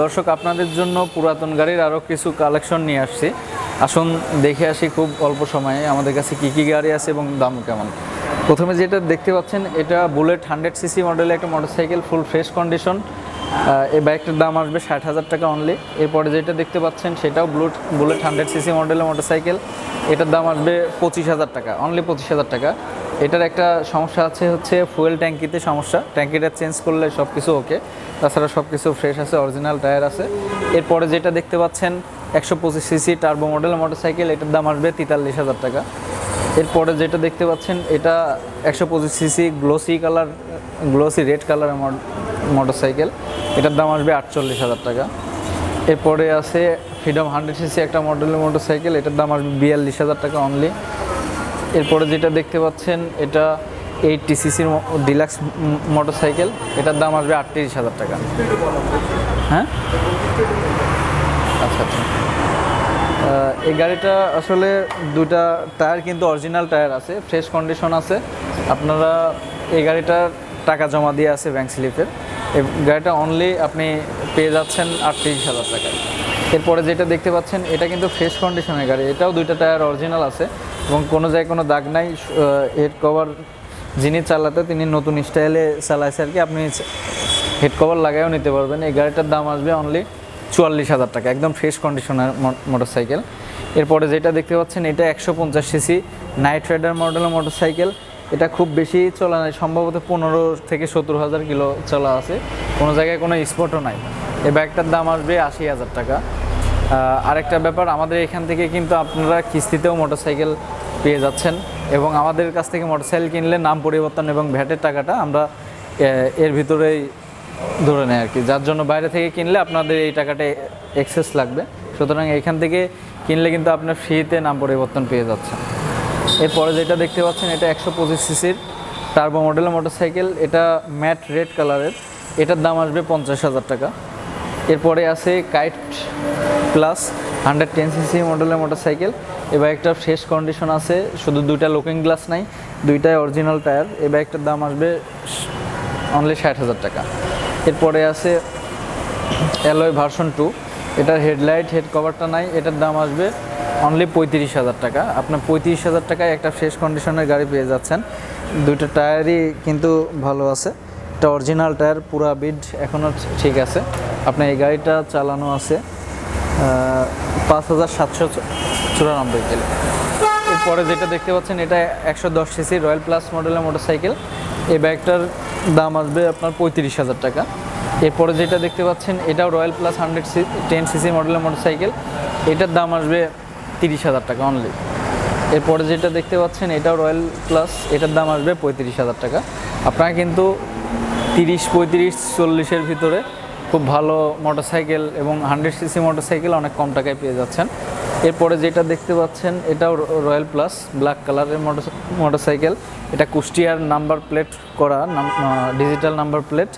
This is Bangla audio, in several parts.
দর্শক, আপনাদের জন্য পুরাতন গাড়ির আরও কিছু কালেকশন নিয়ে আসছি। আসুন, দেখে আসি খুব অল্প সময়ে আমাদের কাছে কী কী গাড়ি আছে এবং দাম কেমন। প্রথমে যেটা দেখতে পাচ্ছেন, এটা বুলেট হান্ড্রেড সিসি মডেলের একটা মোটরসাইকেল ফুল ফ্রেশ কন্ডিশন এই বাইকটার দাম আসবে ষাট হাজার টাকা অনলি এরপরে যেটা দেখতে পাচ্ছেন সেটাও বুলেট বুলেট হান্ড্রেড সিসি মডেলের মোটরসাইকেল এটার দাম আসবে পঁচিশ হাজার টাকা অনলি পঁচিশ হাজার টাকা। এটার একটা সমস্যা আছে হচ্ছে ফুয়েল ট্যাঙ্কিতে সমস্যা। ট্যাঙ্কিটা চেঞ্জ করলে সব কিছু ওকে তাছাড়া সব কিছু ফ্রেশ আছে অরিজিনাল টায়ার আছে। এরপরে যেটা দেখতে পাচ্ছেন, একশো পঁচিশ সিসি টার্বো মডেল মোটরসাইকেল এটার দাম আসবে তেতাল্লিশ হাজার টাকা। এরপরে যেটা দেখতে পাচ্ছেন, এটা একশো পঁচিশ CC glossy colour glossy red কালারের মোটরসাইকেল। এটার দাম আসবে আটচল্লিশ হাজার টাকা। এরপরে আছে ফ্রিডম হান্ড্রেড সিসি একটা মডেলের মোটরসাইকেল, এটার দাম আসবে বিয়াল্লিশ হাজার টাকা অনলি এরপরে যেটা দেখতে পাচ্ছেন, এটা এইটটি সিসির ডিলাক্স মোটরসাইকেল, এটার দাম আসবে আটত্রিশ হাজার টাকা। হ্যাঁ? আচ্ছা আচ্ছা। এই গাড়িটা আসলে দুটা টায়ার কিন্তু অরিজিনাল টায়ার আছে ফ্রেশ কন্ডিশন আছে। আপনারা এই গাড়িটার টাকা জমা দিয়ে আছে ব্যাংক স্লিপের এই গাড়িটা অনলি আপনি পেয়ে যাচ্ছেন আটত্রিশ হাজার টাকায়। এরপরে যেটা দেখতে পাচ্ছেন, এটা কিন্তু ফ্রেশ কন্ডিশনের গাড়ি। এটাও দুইটা টায়ার অরিজিনাল আছে এবং কোনো জায়গায় কোনো দাগ নাই। হেড কভার যিনি চালাতে, তিনি নতুন স্টাইলে চালাইছে আর কি। আপনি হেড কভার লাগাইও নিতে পারবেন। এই গাড়িটার দাম আসবে অনলি চুয়াল্লিশ হাজার টাকা, একদম ফ্রেশ কন্ডিশনের মোটরসাইকেল এরপরে যেটা দেখতে পাচ্ছেন, এটা একশো পঞ্চাশ সিসি নাইট রাইডার মডেলের মোটরসাইকেল এটা খুব বেশি চলা নাই। সম্ভবত পনেরো থেকে সত্তর হাজার কিলো চলা আছে। কোনো জায়গায় কোনো স্পটও নাই। এই ব্যাগটার দাম আসবে আশি হাজার টাকা। আরেকটা ব্যাপার, আমাদের এখান থেকে কিন্তু আপনারা কিস্তিতেও মোটরসাইকেল পেয়ে যাচ্ছেন এবং আমাদের কাছ থেকে মোটরসাইকেল কিনলে নাম পরিবর্তন এবং ভ্যাটের টাকাটা আমরা এর ভিতরেই ধরে নেয় আর কি যার জন্য বাইরে থেকে কিনলে আপনাদের এই টাকাটা এক্সেস লাগবে। সুতরাং এইখান থেকে কিনলে কিন্তু আপনার ফ্রিতে নাম পরিবর্তন পেয়ে যাচ্ছেন। এরপরে যেটা দেখতে পাচ্ছেন, এটা একশো পঁচিশ সিসির টার্বো মডেলের মোটরসাইকেল এটা ম্যাট রেড কালারের এটার দাম আসবে পঞ্চাশ হাজার টাকা। এরপরে আছে kite plus hundred ten CC মডেলের মোটরসাইকেল এই বাইকটার ফ্রেশ কন্ডিশন আছে, শুধু দুইটা লুকিং গ্লাস নাই, দুইটাই অরিজিনাল টায়ার এই বাইকটার দাম আসবে অনলি ষাট হাজার টাকা। এরপরে আছে অ্যালয় ভার্সন টু এটার হেডলাইট হেড কভারটা নাই, এটার দাম আসবে অনলি পঁয়ত্রিশ হাজার টাকা। আপনার পঁয়ত্রিশ হাজার টাকায় একটা ফ্রেশ কন্ডিশনের গাড়ি পেয়ে যাচ্ছেন। দুইটা টায়ারই কিন্তু ভালো আছে। এটা অরিজিনাল টায়ার পুরা বিড এখনও ঠিক আছে। আপনার এই গাড়িটা চালানো আছে পাঁচ হাজার সাতশো চুরানব্বই কিলো। এরপরে যেটা দেখতে পাচ্ছেন, এটা একশো দশ সিসি রয়্যাল প্লাস মডেলের মোটরসাইকেল এই ব্যাগটার দাম আসবে আপনার পঁয়ত্রিশ হাজার টাকা। এরপরে যেটা দেখতে পাচ্ছেন, এটাও royal plus hundred C ten CC মডেলের মোটরসাইকেল এটার দাম আসবে তিরিশ হাজার টাকা অনলি এরপরে যেটা দেখতে পাচ্ছেন, এটাও রয়্যাল প্লাস এটার দাম আসবে পঁয়ত্রিশ হাজার টাকা। আপনারা কিন্তু তিরিশ, পঁয়ত্রিশ, চল্লিশের ভিতরে খুব ভালো মোটরসাইকেল এবং হান্ড্রেড সিসি মোটরসাইকেল অনেক কম টাকায় পেয়ে যাচ্ছেন। এরপরে যেটা দেখতে পাচ্ছেন, এটাও রয়্যাল প্লাস ব্ল্যাক কালারের মোটর মোটরসাইকেল এটা কুষ্টিয়ার নাম্বার প্লেট করা ডিজিটাল নাম্বার প্লেট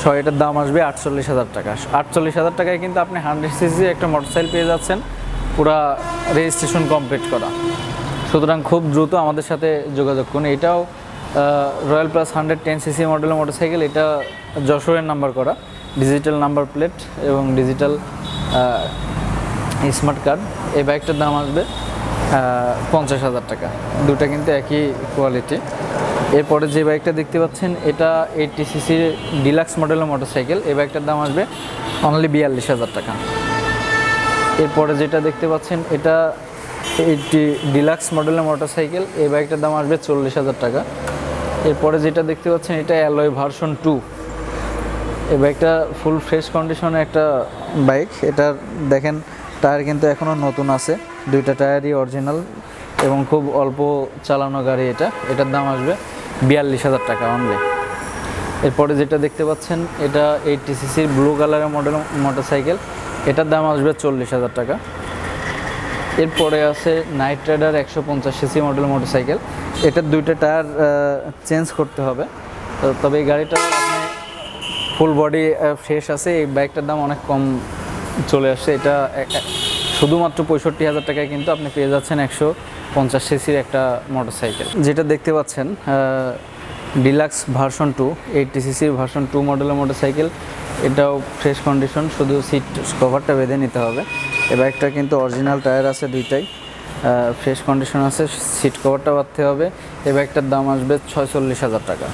সো এটার দাম আসবে আটচল্লিশ হাজার টাকা। আটচল্লিশ হাজার টাকায় কিন্তু আপনি হান্ড্রেড সিসি একটা মোটরসাইকেল পেয়ে যাচ্ছেন। পুরা রেজিস্ট্রেশন কমপ্লিট করা। সুতরাং খুব দ্রুত আমাদের সাথে যোগাযোগ করুন। এটাও royal plus hundred ten CC মডেলের মোটরসাইকেল এটা যশোরের নাম্বার করা। ডিজিটাল নাম্বার প্লেট এবং ডিজিটাল স্মার্ট কার্ড এই বাইকটার দাম আসবে পঞ্চাশ হাজার টাকা। দুটা কিন্তু একই কোয়ালিটি এরপরে যে বাইকটা দেখতে পাচ্ছেন, এটা এইটটি সিসি ডিলাক্স মডেলের মোটরসাইকেল এই বাইকটার দাম আসবে অনলি বিয়াল্লিশ হাজার টাকা। এরপরে যেটা দেখতে পাচ্ছেন, এটা এইটি ডিলাক্স মডেলের মোটরসাইকেল। এই বাইকটার দাম আসবে চল্লিশ হাজার টাকা। এরপরে যেটা দেখতে পাচ্ছেন, এটা অ্যালয় ভার্সন টু। এই বাইকটা ফুল ফ্রেশ কন্ডিশনে একটা বাইক। এটার দেখেন, টায়ার কিন্তু এখনও নতুন আছে। দুইটা টায়ারই অরিজিনাল এবং খুব অল্প চালানো গাড়ি এটা। এটার দাম আসবে বিয়াল্লিশ হাজার টাকা অনলি এরপরে যেটা দেখতে পাচ্ছেন, এটা এইটটি সিসির ব্লু কালারের মডেল, মোটরসাইকেল। এটার দাম আসবে চল্লিশ হাজার টাকা। এরপরে আছে নাইট রাইডার একশো পঞ্চাশ সিসি মডেল মোটরসাইকেল এটার দুইটা টায়ার চেঞ্জ করতে হবে। তবে এই গাড়িটা ফুল বডি ফ্রেশ আছে। এই বাইকটার দাম অনেক কম চলে আসছে। এটা শুধুমাত্র পঁয়ষট্টি হাজার টাকায় কিন্তু আপনি পেয়ে যাচ্ছেন একশো পঞ্চাশ সিসির একটা মোটরসাইকেল যেটা দেখতে পাচ্ছেন ডিলাক্স ভার্সন টু এইটটি সিসির ভার্সন টু মডেলের মোটরসাইকেল এটাও ফ্রেশ কন্ডিশন শুধু সিট কভারটা বেঁধে নিতে হবে। এ বাইকটা কিন্তু অরিজিনাল টায়ার আছে দুইটাই। ফ্রেশ কন্ডিশন আছে সিট কভারটা বাঁধতে হবে। এ বাইকটার দাম আসবে ছয়চল্লিশ হাজার টাকা।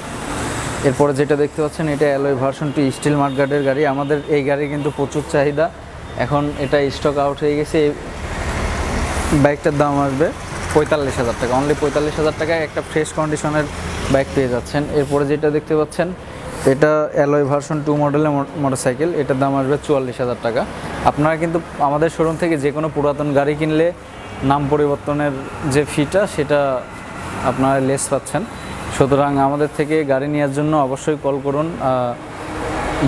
এরপরে যেটা দেখতে পাচ্ছেন, এটা অ্যালয় ভার্সন টু স্টিল মার্কেটের গাড়ি। আমাদের এই গাড়ি কিন্তু প্রচুর চাহিদা। এখন এটা স্টক আউট হয়ে গেছে। এই বাইকটার দাম আসবে পঁয়তাল্লিশ হাজার টাকা। অনলি পঁয়তাল্লিশ হাজার টাকায় একটা ফ্রেশ কন্ডিশনের বাইক পেয়ে যাচ্ছেন। এরপরে যেটা দেখতে পাচ্ছেন এটা অ্যালয় ভার্সন টু মডেলের মোটরসাইকেল এটার দাম আসবে চুয়াল্লিশ হাজার টাকা। আপনারা কিন্তু আমাদের শোরুম থেকে যে কোনো পুরাতন গাড়ি কিনলে নাম পরিবর্তনের যে ফিটা সেটা আপনারা লেস পাচ্ছেন। সুতরাং আমাদের থেকে গাড়ি নেওয়ার জন্য অবশ্যই কল করুন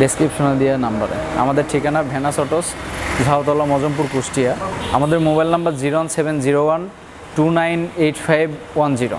ডেসক্রিপশনে দেওয়া নাম্বারে। আমাদের ঠিকানা ভেনাস অটোস, ঝাউতলা, মজমপুর, কুষ্টিয়া। আমাদের mobile number zero one seven zero one two nine eight five one zero